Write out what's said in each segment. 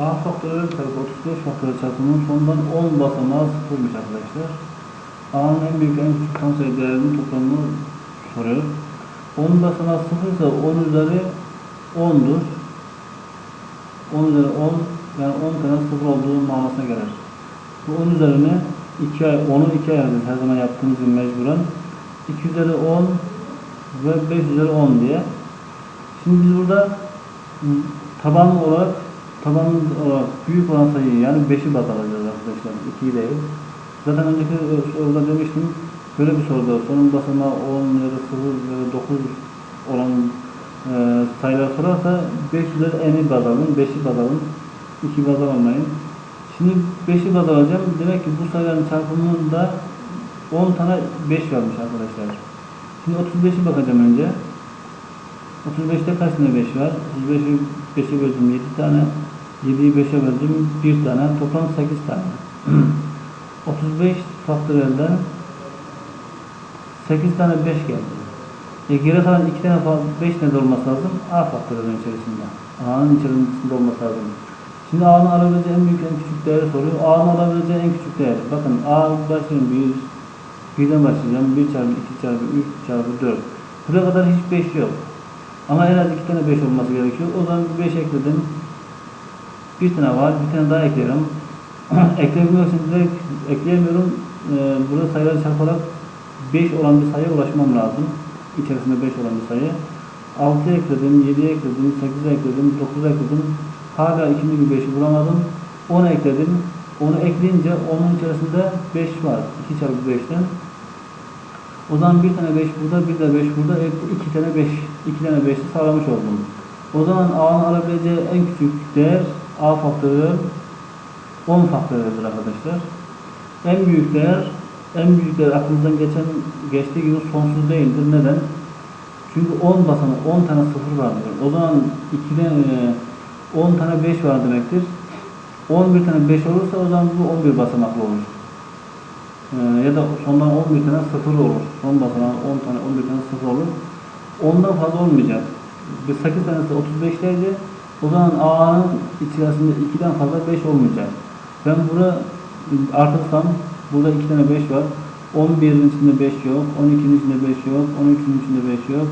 A faktörel çarpı 35 faktörel çarpımının sondan 10 basamağı sıfırmış arkadaşlar. A'nın en büyük en küçük tam sayı değerinin toplamını soruyor. 10 basamağı sıfır ise 10 üzeri 10'dur. 10 üzeri 10 yani 10 tane sıfır olduğu manasına gelir. Bu 10 üzerine 2 ay, 10'u 2 ayırdık her zaman yaptığımız gibi mecburen. 2 üzeri 10 ve 5 üzeri 10 diye. Şimdi biz burada m, taban olarak taban olarak büyük olan sayıyı yani 5'i baz alacağız arkadaşlar. 2'yi değil. Zaten önceki e, soruda demiştim. Böyle bir soruda sonun basamağı 10 ya da 0 ya da 9 olan e, sayılar sorarsa 5 üzeri n'i baz alın, 5'i baz alın, 2 baz almayın. Şimdi 5'i baz alacağım. Demek ki bu sayıların çarpımında 10 tane 5 varmış arkadaşlar. Şimdi 35'i bakacağım önce. 35'te kaç tane 5 var? 35'i 5'e böldüm 7 tane. 7'yi 5'e böldüm 1 tane. Toplam 8 tane. 35 faktörelden 8 tane 5 geldi. E geri kalan 2 tane 5 ne olması lazım? A faktörelin içerisinde. A'nın içerisinde olması lazım. Şimdi A'nın alabileceği en büyük en küçük değeri soruyor. A'nın alabileceği en küçük değer. Bakın A başlayalım 1. Birden başlayacağım. 1 çarpı 2 çarpı 3 çarpı 4. Buraya kadar hiç 5 yok. Ama az 2 tane 5 olması gerekiyor. O zaman 5 ekledim. Bir tane var. Bir tane daha. Eklemiyorum için direkt ekleyemiyorum. Ee, burada sayıları çarparak 5 olan bir sayıya ulaşmam lazım. İçerisinde 5 olan bir sayı. 6'ya ekledim, 7'ye ekledim, 8'e ekledim, 9'a ekledim. Hala ikinci bir 5'i bulamadım. 10'a ekledim. Onu ekleyince onun içerisinde 5 var. 2 çarpı 5'ten. O zaman bir tane 5 burada, bir de 5 burada. İki tane 5, iki tane 5'i sağlamış oldum. O zaman A'nın alabileceği en küçük değer A faktöriyel 10 faktöriyeldir arkadaşlar. En büyük değer, en büyük değer aklınızdan geçen geçtiği gibi sonsuz değildir. Neden? Çünkü 10 basamak, 10 tane sıfır vardır. O zaman 2'den e, 10 tane 5 var demektir. 11 tane 5 olursa o zaman bu 11 basamaklı olur. Ee, ya da sondan 11 tane sıfır olur. Son basamak 10 tane 11 tane sıfır olur. Ondan fazla olmayacak. Bir 8 tanesi 35'lerdi. O zaman A'nın içerisinde 2'den fazla 5 olmayacak. Ben burada artırsam burada 2 tane 5 var. 11'in içinde 5 yok. 12'nin içinde 5 yok. 13'ün içinde 5 yok.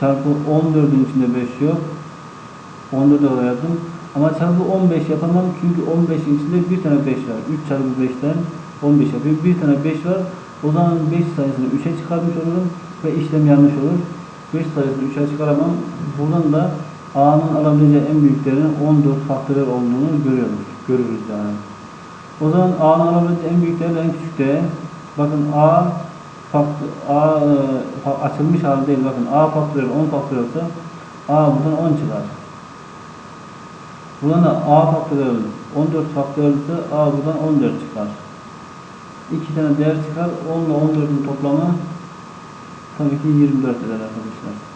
Çarpı 14'ün içinde 5 yok. 14'e oraya yazdım. Ama çarpı 15 yapamam çünkü 15'in içinde bir tane 5 var. 3 çarpı 5'ten 15 yapıyor. Bir tane 5 var. O zaman 5 sayısını 3'e çıkarmış olurum ve işlem yanlış olur. 5 sayısını 3'e çıkaramam. Buradan da A'nın alabileceği en büyük değerin 14 faktörel olduğunu görüyoruz. Görürüz yani. O zaman A'nın alabileceği en büyük değer en küçük değer. Bakın A faktör, A e, açılmış hali değil. Bakın A faktörel 10 faktörel ise A buradan 10 çıkar. Buradan da A faktörel 14 faktörel ise A buradan 14 çıkar. İki tane değer çıkar. 10 ile 14'ün toplamı tabii ki 24 eder arkadaşlar.